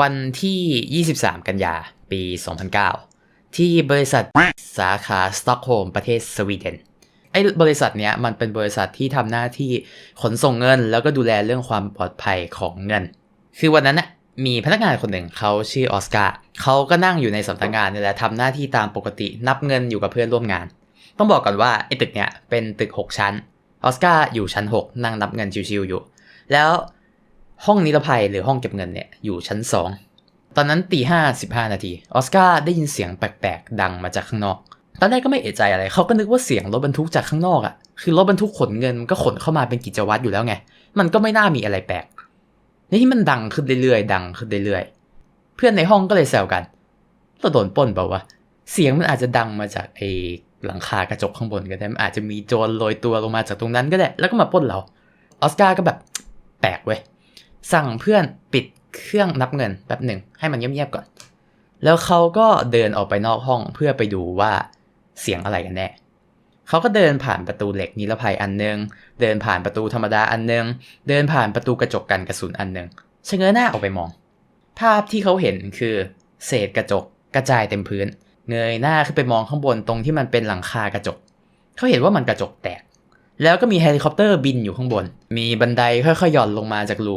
วันที่ 23 กันยา ปี 2009 ที่บริษัทสาขาสต็อกโฮล์มประเทศสวีเดนไอ้บริษัทเนี้ยมันเป็นบริษัทที่ทำหน้าที่ขนส่งเงิน แล้วก็ดูแลเรื่องความปลอดภัยของเงิน คือวันนั้นน่ะมีพนักงานคนหนึ่งเขาชื่อออสการ์เขาก็นั่งอยู่ในสำนักงานนี่แหละทำหน้าที่ตามปกตินับเงินอยู่กับเพื่อนร่วมงาน ต้องบอกก่อนว่าไอ้ตึกเนี้ยเป็นตึก 6 ชั้นออสการ์อยู่ชั้น 6 นั่งนับเงินชิวๆอยู่ แล้ว ห้องนิรภัยหรือห้องเก็บเงินเนี่ยอยู่ชั้น2ตอนนั้นตีห้าสิบห้านาทีออสการ์ได้ยินเสียงแปลกๆ ดังมาจากข้างนอก ตอนแรกก็ไม่เอะใจอะไร เขาก็นึกว่าเสียงรถบรรทุกจากข้างนอกอะ่ะ คือรถบรรทุกขนเงินมันก็ขนเข้ามาเป็นกิจวัตรอยู่แล้วไง มันก็ไม่น่ามีอะไรแปลกนี่มันดังขึ้นเรื่อยๆ ดังขึ้นเรื่อยๆ เพื่อนในห้องก็เลยแซวกันเราโดนป้นเปล่าวะ เสียงมันอาจจะดังมาจากไอ้หลังคากระจกข้างบนก็ได้ มันอาจจะมีโจรโรยตัวลงมาจากตรงนั้นก็ได้ แล้วก็มาป้นเรา ออสการ์ก็แบบแปลกเว้ย สั่งเพื่อนปิดเครื่องนับเงินแป๊บหนึ่งให้มันเงียบๆก่อน แล้วเขาก็เดินออกไปนอกห้องเพื่อไปดูว่าเสียงอะไรกันแน่เขาก็เดินผ่านประตูเหล็กนิรภัยอันนึง เดินผ่านประตูธรรมดาอันนึง เดินผ่านประตูกระจกกันกระสุนอันนึงชะเง้อหน้าออกไปมอง ภาพที่เขาเห็นคือ เศษกระจกกระจายเต็มพื้น เงยหน้าขึ้นไปมองข้างบนตรงที่มันเป็นหลังคากระจก เขาเห็นว่ามันกระจกแตก แล้วก็มีเฮลิคอปเตอร์บินอยู่ข้างบน มีบันไดค่อยๆหย่อนลงมาจากรู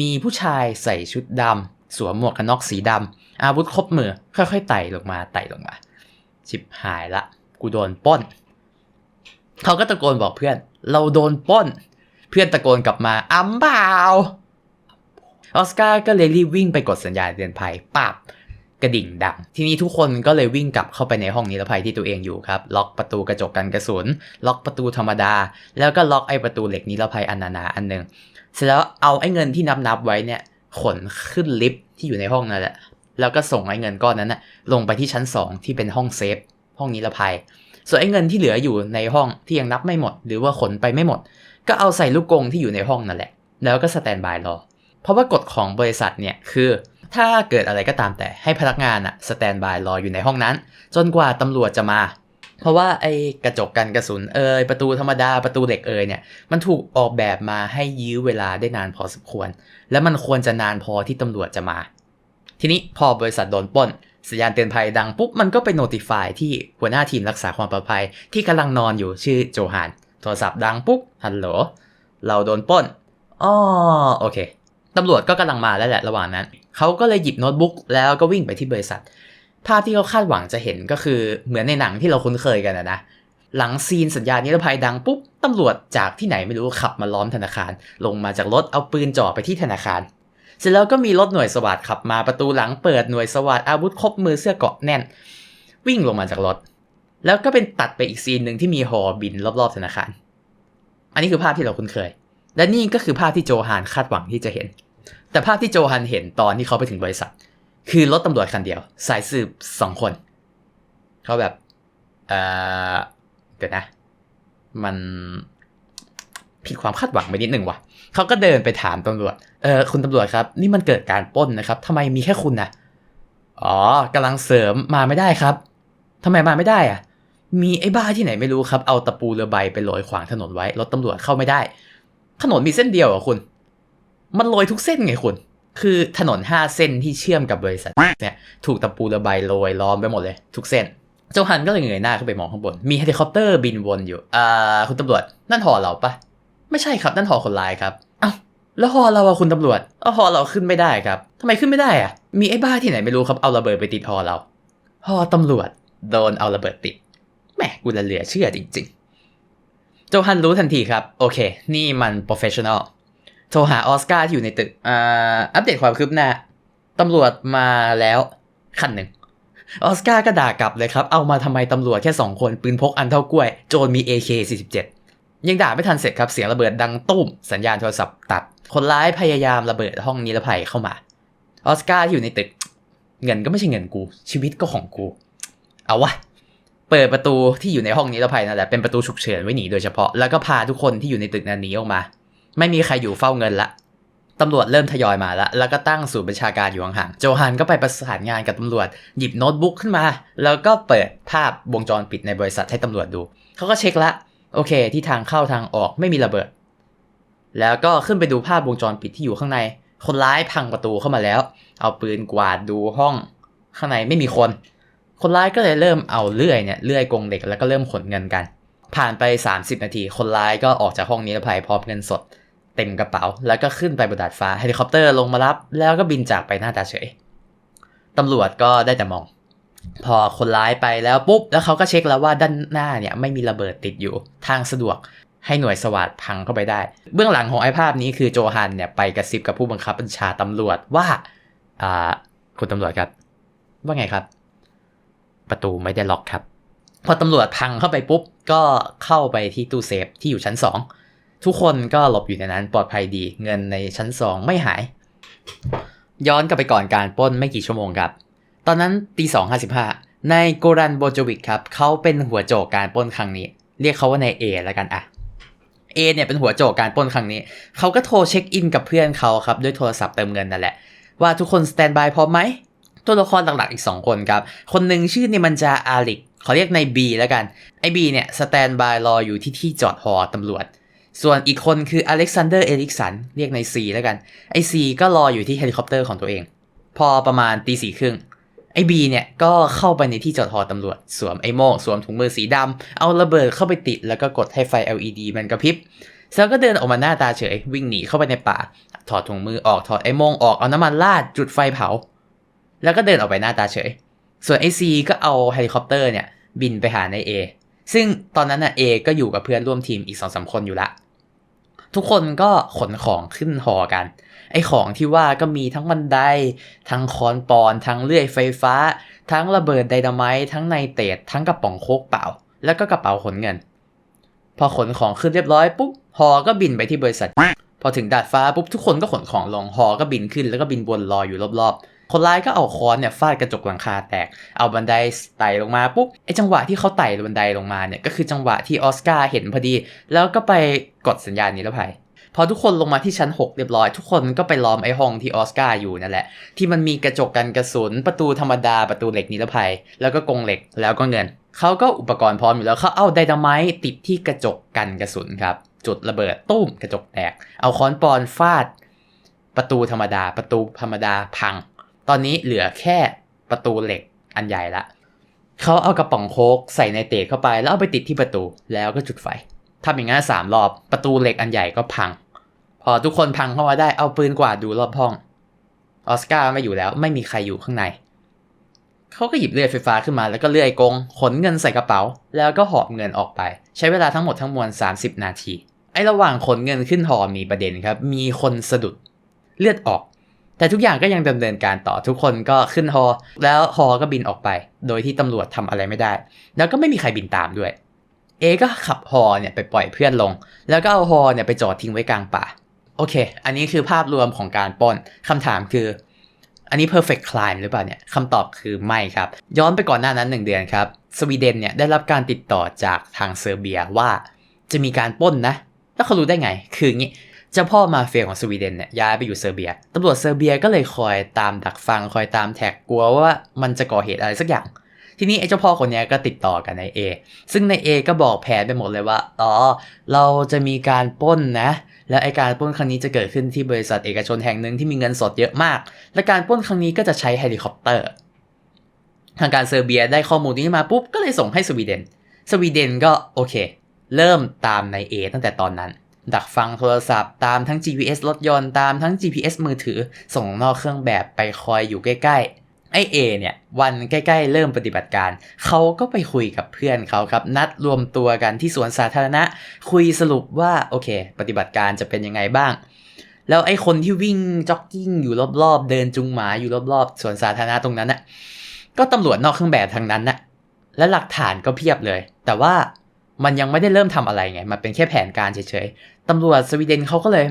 มีผู้ชายใส่ชุดดำสวมหมวกกันน็อกสีดำอาวุธครบมือ ค่อยๆไต่ลงมาไต่ลงมา ชิบหายละ กูโดนป้น เขาก็ตะโกนบอกเพื่อน เราโดนป้น เพื่อนตะโกนกลับมาอัมเปล่าออสการ์ก็เลยรีบวิ่งไปกดสัญญาณเตือนภัยปับ กระดิ่งดัง ทีนี้ทุกคนก็เลยวิ่งกลับเข้าไปในห้องนิรภัยที่ตัวเองอยู่ครับ ล็อกประตูกระจกกันกระสุน ล็อกประตูธรรมดา แล้วก็ล็อกไอ้ประตูเหล็กนิรภัยอันนาอันหนึ่งเสร็จแล้วเอาไอ้เงินที่นับนับไว้เนี่ยขนขึ้นลิฟต์ที่อยู่ในห้องนั่นแหละ แล้วก็ส่งไอ้เงินก้อนนั้นนะลงไปที่ชั้น 2 ที่เป็นห้องเซฟ ห้องนิรภัย ส่วนไอ้เงินที่เหลืออยู่ในห้องที่ยังนับไม่หมด หรือว่าขนไปไม่หมด ก็เอาใส่ลูกกงที่อยู่ในห้องนั่นแหละ แล้วก็สแตนบายรอ เพราะว่ากฎของบริษัทเนี่ยคือ ถ้าเกิดอะไรก็ตามแต่ให้พนักงานอะสแตนบายรออยู่ในห้องนั้น จนกว่าตำรวจจะมา เพราะว่าไอ้กระจกกันกระสุนเอยประตูธรรมดาประตูเหล็กเอยเนี่ยมันถูกออกแบบมาให้ยื้อเวลาได้นานพอสมควร และมันควรจะนานพอที่ตำรวจจะมา ทีนี้พอบริษัทโดนป้นสัญญาณเตือนภัยดังปุ๊บมันก็ไปโน้ติฟายที่หัวหน้าทีมรักษาความปลอดภัย ที่กำลังนอนอยู่ชื่อโจฮานโทรศัพท์ดังปุ๊บฮัลโหลเราโดนป้นอ๋อโอเคตำรวจก็กำลังมาแล้วแหละระหว่างนั้น เขาก็เลยหยิบโน้ตบุ๊กแล้วก็วิ่งไปที่บริษัท ภาพที่เขาคาดหวังจะเห็นก็คือเหมือนในหนังที่เราคุ้นเคยกันนะ หลังซีนสัญญาณนิรภัยดังปุ๊บตำรวจจากที่ไหนไม่รู้ขับมาล้อมธนาคาร ลงมาจากรถเอาปืนจ่อไปที่ธนาคาร เสร็จแล้วก็มีรถหน่วยสวัสดขับมาประตูหลังเปิดหน่วยสวัสดอาวุธครบมือเสื้อเกาะแน่น วิ่งลงมาจากรถ แล้วก็เป็นตัดไปอีกซีนหนึ่งที่มีฮอบินรอบๆธนาคาร อันนี้คือภาพที่เราคุ้นเคย และนี่ก็คือภาพที่โจฮานคาดหวังที่จะเห็น แต่ภาพที่โจฮันเห็นตอนที่เขาไปถึงบริษัท คือรถตำรวจคันเดียว สายสืบสองคน เขาแบบ เออเดี๋ยวนะ มันผิดความคาดหวังไปนิดหนึ่งว่ะ เขาก็เดินไปถามตำรวจ เออคุณตำรวจครับ นี่มันเกิดการป้นนะครับทำไมมีแค่คุณนะอ๋อกำลังเสริมมาไม่ได้ครับทำไมมาไม่ได้อะมีไอ้บ้าที่ไหนไม่รู้ครับ เอาตะปูเรือใบไปโรยขวางถนนไว้ รถตำรวจเข้าไม่ได้ ถนนมีเส้นเดียวเหรอคุณ มันโรยทุกเส้นไงคุณ คือถนน 5 เส้นที่เชื่อมกับบริษัทเนี่ยถูกตะปูระบายโรยล้อมไปหมดเลย ทุกเส้น เจ้าฮันก็เลยเงยหน้าขึ้นไปมองข้างบน มีเฮลิคอปเตอร์บินวนอยู่ อ่า คุณตำรวจ นั่นหอเราปะ ไม่ใช่ครับ นั่นหอคนร้ายครับ เอ้า แล้วหอเราอะคุณตำรวจเอ้าหอเราขึ้นไม่ได้ครับทำไมขึ้นไม่ได้อะมีไอ้บ้าที่ไหนไม่รู้ครับ เอาระเบิดไปติดหอเรา หอตำรวจ โดนเอาระเบิดติด แหมกูละเหลือเชื่อจริง ๆ โจฮันรู้ทันทีครับ โอเค นี่มันโโทรหาออสการ์ที่อยู่ในตึกอ่าอัปเดตความคืบหน้าตำรวจมาแล้วคันหนึ่งออสการ์ก็ด่ากลับเลยครับ เอามาทำไมตำรวจแค่สองคนปืนพกอันเท่ากล้วย โจรมี AK47 ยังด่าไม่ทันเสร็จครับเสียงระเบิดดังตุ้ม สัญญาณโทรศัพท์ตัด คนร้ายพยายามระเบิดห้องนิรภัยเข้ามาออสการ์ที่อยู่ในตึก เงินก็ไม่ใช่เงินกู ชีวิตก็ของกู เอาวะเปิดประตูที่อยู่ในห้องนิรภัยนั่นแหละเป็นประตูฉุกเฉินไว้หนีโดยเฉพาะแล้วก็พาทุกคนที่อยู่ในตึกนั้นหนีออกมา ไม่มีใครอยู่เฝ้าเงินละตำรวจเริ่มทยอยมาแล้ว แล้วก็ตั้งศูนย์บัญชาการอยู่ห่างๆโจฮันก็ไปประสานงานกับตำรวจ หยิบโน้ตบุ๊กขึ้นมา แล้วก็เปิดภาพวงจรปิดในบริษัทให้ตำรวจดู เขาก็เช็คละ โอเค ที่ทางเข้าทางออกไม่มีระเบิด แล้วก็ขึ้นไปดูภาพวงจรปิดที่อยู่ข้างใน คนร้ายพังประตูเข้ามาแล้ว เอาปืนกวาดดูห้อง ข้างในไม่มีคน คนร้ายก็เลยเริ่มเอาเลื่อยเนี่ยเลื่อยกรงเหล็กแล้วก็เริ่มขนเงินกัน ผ่านไป 30 นาที คนร้ายก็ออกจากห้องนิรภัยพร้อมเงินสด เต็มกระเป๋า แล้วก็ขึ้นไปบนดาดฟ้าเฮลิคอปเตอร์ลงมารับ แล้วก็บินจากไปหน้าตาเฉยตำรวจก็ได้แต่มอง พอคนร้ายไปแล้วปุ๊บ แล้วเขาก็เช็คแล้วว่าด้านหน้าเนี่ยไม่มีระเบิดติดอยู่ ทางสะดวกให้หน่วยสวัสดพังเข้าไปได้ เบื้องหลังของไอ้ภาพนี้คือโจฮันเนี่ยไปกระซิบกับผู้บังคับบัญชาตำรวจว่าอ่าคุณตำรวจครับ ว่าไงครับ ประตูไม่ได้ล็อกครับ พอตำรวจพังเข้าไปปุ๊บ ก็เข้าไปที่ตู้เซฟที่อยู่ชั้น2 ทุกคนก็หลบอยู่ในนั้นปลอดภัยดี เงินในชั้น2ไม่หาย ย้อนกลับไปก่อนการป้นไม่กี่ชั่วโมงครับ ตอนนั้นตีสองห้าสิบห้านายโกรันโบจวิกครับเขาเป็นหัวโจกการป้นครั้งนี้ เรียกเขาว่านายเอแล้วกันอะเอเนี่ยเป็นหัวโจกการป้นครั้งนี้ เขาก็โทรเช็คอินกับเพื่อนเขาครับด้วยโทรศัพท์เติมเงินนั่นแหละ ว่าทุกคนสแตนบายพร้อมไหม ตัวละครหลักๆอีก 2 คนครับ คนหนึ่งชื่อนิมันจาอาลิกเขาเรียกนายบีแล้วกัน ไอบีเนี่ยสแตนบายรออยู่ที่ที่จอดหอตำรวจ ส่วนอีกคนคืออเล็กซานเดอร์เอริกสันเรียกในซีแล้วกัน ไอซีก็รออยู่ที่เฮลิคอปเตอร์ของตัวเอง พอประมาณตีสี่ครึ่งไอบีเนี่ยก็เข้าไปในที่จอดหอตำรวจ สวมไอโม่งสวมถุงมือสีดำเอาระเบิดเข้าไปติดแล้วก็กดให้ไฟ LED มันกระพริบแล้วก็เดินออกมาหน้าตาเฉย วิ่งหนีเข้าไปในป่า ถอดถุงมือออกถอดไอโม่งออกเอาน้ำมันราดจุดไฟเผา แล้วก็เดินออกไปหน้าตาเฉย ส่วนไอซีก็เอาเฮลิคอปเตอร์เนี่ยบินไปหาในเอซึ่งตอนนั้นน่ะเอก็อยู่กับเพื่อนร่วมทีมอีกสองสามคนอยู่ละ ทุกคนก็ขนของขึ้นหอกัน ไอของที่ว่าก็มีทั้งบันได ทั้งคอนปอน ทั้งเลื่อยไฟฟ้า ทั้งระเบิดไดนาไมต์ทั้งไนเตรตทั้งกระป๋องโคกเปล่า แล้วก็กระเป๋าขนเงิน พอขนของขึ้นเรียบร้อยปุ๊บฮอก็บินไปที่บริษัท พอถึงดาดฟ้าปุ๊บทุกคนก็ขนของลงฮอก็บินขึ้นแล้วก็บินวนลอยอยู่รอบๆ คนร้ายก็เอาค้อนเนี่ยฟาดกระจกหลังคาแตก เอาบันไดไต่ลงมาปุ๊บไอจังหวะที่เขาไต่บันไดลงมาเนี่ยก็คือจังหวะที่ออสการ์เห็นพอดี แล้วก็ไปกดสัญญาณนิรภัยพอทุกคนลงมาที่ชั้น 6 เรียบร้อย ทุกคนก็ไปล้อมไอ้ห้องที่ออสการ์อยู่นั่นแหละ ที่มันมีกระจกกันกระสุนประตูธรรมดาประตูเหล็กนิรภัย แล้วก็กรงเหล็กแล้วก็เงิน เขาก็อุปกรณ์พร้อมอยู่แล้วเขาเอาไดนาไมต์ติดที่กระจกกันกระสุนครับ จุดระเบิดตุ้มกระจกแตก เอาค้อนปอนฟาด ประตูธรรมดา ประตูธรรมดาพัง อนนี้เหลือแค่ประตูเหล็กอันใหญ่ละเขาเอากระป๋องโค้กใส่ในเตะเข้าไป แล้วเอาไปติดที่ประตูแล้วก็จุดไฟทำอย่างนั้นสามรอบประตูเหล็กอันใหญ่ก็พัง พอทุกคนพังเข้ามาได้เอาปืนกวาดดูรอบห้องออสการ์ไม่อยู่แล้วไม่มีใครอยู่ข้างใน เขาก็หยิบเลื่อยไฟฟ้าขึ้นมาแล้วก็เลื่อยกง ขนเงินใส่กระเป๋า แล้วก็หอบเงินออกไป ใช้เวลาทั้งหมดทั้งมวล 30 นาที ไอ้ระหว่างขนเงินขึ้นหอมีประเด็นครับ มีคนสะดุด เลือดออก แต่ทุกอย่างก็ยังดำเนินการต่อทุกคนก็ขึ้นฮอแล้วฮอก็บินออกไป โดยที่ตำรวจทำอะไรไม่ได้ แล้วก็ไม่มีใครบินตามด้วยเอก็ขับฮอเนี่ยไปปล่อยเพื่อนลง แล้วก็เอาฮอเนี่ยไปจอดทิ้งไว้กลางป่า โอเค อันนี้คือภาพรวมของการป้นคำถามคือ อันนี้ perfect crime หรือเปล่าเนี่ยคำตอบคือไม่ครับ ย้อนไปก่อนหน้านั้น 1 เดือนครับ สวีเดนเนี่ยได้รับการติดต่อจากทางเซอร์เบียว่า จะมีการป้นนะ แล้วเขารู้ได้ไง คืองี้ เจ้าพ่อมาเฟียของสวีเดนเนี่ยย้ายไปอยู่เซอร์เบียตำรวจเซอร์เบียก็เลยคอยตามดักฟังคอยตามแท็กกลัวว่ามันจะก่อเหตุอะไรสักอย่าง ทีนี้ไอ้เจ้าพ่อคนนี้ก็ติดต่อกับนายเอซึ่งนายเอก็บอกแผนไปหมดเลยว่าอ๋อเราจะมีการป้นนะและไอการป้นครั้งนี้จะเกิดขึ้นที่บริษัทเอกชนแห่งหนึ่งที่มีเงินสดเยอะมาก และการป้นครั้งนี้ก็จะใช้เฮลิคอปเตอร์ ทางการเซอร์เบียได้ข้อมูลนี้มาปุ๊บ ก็เลยส่งให้สวีเดน สวีเดนก็โอเค เริ่มตามนายเอตั้งแต่ตอนนั้น ดักฟังโทรศัพท์ตามทั้ง GPS รถยนต์ตามทั้ง GPS มือถือ ส่งนอกเครื่องแบบไปคอยอยู่ใกล้ๆ ไอเอเนี่ย วันใกล้ๆ เริ่มปฏิบัติการ เขาก็ไปคุยกับเพื่อนเขาครับ นัดรวมตัวกันที่สวนสาธารณะ คุยสรุปว่า โอเค ปฏิบัติการจะเป็นยังไงบ้าง แล้วไอคนที่วิ่งจ็อกกิ้งอยู่รอบๆ เดินจุงหมาอยู่รอบๆสวนสาธารณะตรงนั้นน่ะก็ตำรวจนอกเครื่องแบบทางนั้นน่ะและหลักฐานก็เพียบเลย แต่ว่า มันยังไม่ได้เริ่มทำอะไรไง มันเป็นแค่แผนการเฉยๆ ตำรวจสวีเดนเขาก็เลย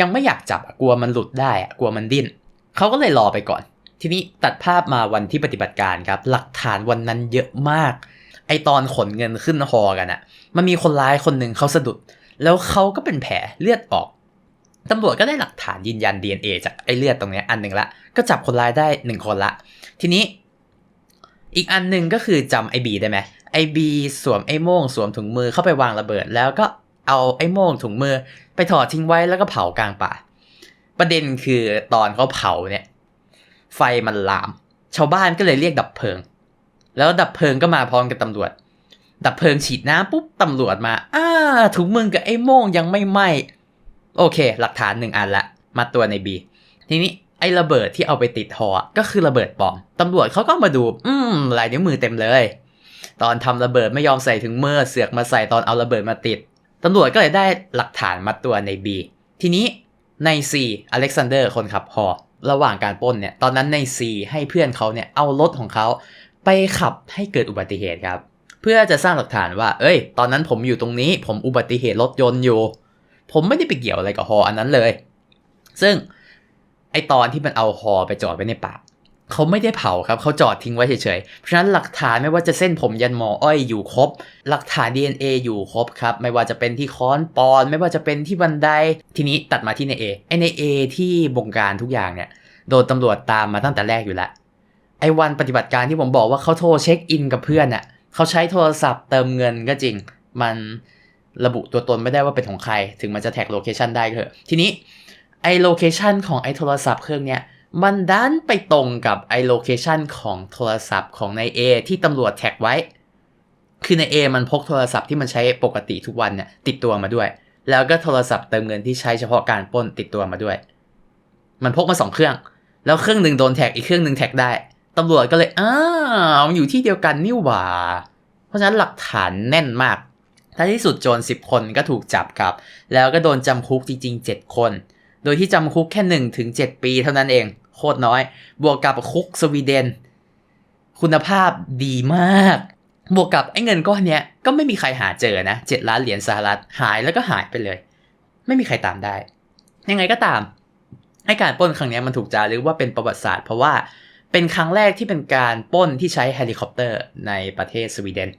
ยังไม่อยากจับกลัวมันหลุดได้อะกลัวมันดิ้นเขาก็เลยรอไปก่อน ทีนี้ตัดภาพมาวันที่ปฏิบัติการครับ หลักฐานวันนั้นเยอะมาก ไอตอนขนเงินขึ้นฮอกันอะมันมีคนร้ายคนหนึ่งเขาสะดุด แล้วเขาก็เป็นแผลเลือดออกตำรวจก็ได้หลักฐานยืนยัน DNA จากไอเลือดตรงนี้อันหนึ่งละ ก็จับคนร้ายได้หนึ่งคนละ ทีนี้ อีกอันหนึ่งก็คือจำไอบีได้ไหมไอบีสวมไอโม่งสวมถุงมือเข้าไปวางระเบิด แล้วก็เอาไอโม่งถุงมือไปถอดทิ้งไว้แล้วก็เผากลางป่า ประเด็นคือตอนเขาเผาเนี่ย ไฟมันลาม ชาวบ้านก็เลยเรียกดับเพลิง แล้วดับเพลิงก็มาพร้อมกับตำรวจ ดับเพลิงฉีดน้ำปุ๊บตำรวจมา อ้าถุงมือกับไอโม่งยังไม่ไหมโอเค หลักฐานหนึ่งอันละ มาตัวในบีทีนี้ ไอ้ระเบิดที่เอาไปติดหอก็คือระเบิดปลอมตำรวจเขาก็มาดู อืมลายนิ้วมือเต็มเลย ตอนทำระเบิดไม่ยอมใส่ถึงเมื่อเสือกมาใส่ตอนเอาระเบิดมาติดตำรวจก็เลยได้หลักฐานมาตัวใน B ทีนี้ใน C อเล็กซานเดอร์คนขับฮอระหว่างการป้นเนี่ย ตอนนั้นใน C ให้เพื่อนเขาเนี่ยเอารถของเขาไปขับให้เกิดอุบัติเหตุครับ เพื่อจะสร้างหลักฐานว่า เอ้ย ตอนนั้นผมอยู่ตรงนี้ ผมอุบัติเหตุรถยนต์อยู่ ผมไม่ได้ไปเกี่ยวอะไรกับฮออันนั้นเลย ซึ่ง ไอตอนที่มันเอาฮอไปจอดไว้ในป่าเขาไม่ได้เผาครับเขาจอดทิ้งไว้เฉยๆ เพราะฉะนั้นหลักฐานไม่ว่าจะเส้นผมยันหมออ้อยอยู่ครบ หลักฐาน DNA อยู่ครบครับ ไม่ว่าจะเป็นที่ค้อนปอน ไม่ว่าจะเป็นที่บันได ทีนี้ตัดมาที่ใน A ไอใน A ที่บงการทุกอย่างเนี่ย โดนตำรวจตามมาตั้งแต่แรกอยู่แล้ว ไอวันปฏิบัติการที่ผมบอกว่าเขาโทรเช็คอินกับเพื่อนน่ะเขาใช้โทรศัพท์เติมเงินก็จริง มันระบุตัวตนไม่ได้ว่าเป็นของใคร ถึงมันจะแท็กโลเคชันได้เถอะ ทีนี้ ไอโลเคชันของไอโทรศัพท์เครื่องเนี้ยมันดันไปตรงกับไอโลเคชันของโทรศัพท์ของนาย A ที่ตำรวจแท็กไว้ คือใน A มันพกโทรศัพท์ที่มันใช้ปกติทุกวันเนี่ยติดตัวมาด้วย แล้วก็โทรศัพท์เติมเงินที่ใช้เฉพาะการปล้นติดตัวมาด้วย มันพกมาสองเครื่อง แล้วเครื่องหนึ่งโดนแท็กอีกเครื่องหนึ่งแท็กได้ตำรวจก็เลยอ้าวมันอยู่ที่เดียวกันนี่หว่า เพราะฉะนั้นหลักฐานแน่นมากท้ายที่สุดโจร10 คนก็ถูกจับครับ แล้วก็โดนจำคุกจริงๆ 7 คน โดยที่จำคุกแค่1ถึง7ปีเท่านั้นเอง โคตรน้อย บวกกับคุกสวีเดน คุณภาพดีมาก บวกกับไอ้เงินก้อนเนี้ยก็ไม่มีใครหาเจอนะ 7 ล้านเหรียญสหรัฐหายแล้วก็หายไปเลย ไม่มีใครตามได้ ยังไงก็ตามไอ้การป้นครั้งเนี้ยมันถูกจารึกว่าเป็นประวัติศาสตร์ เพราะว่าเป็นครั้งแรกที่เป็นการป้นที่ใช้เฮลิคอปเตอร์ในประเทศสวีเดน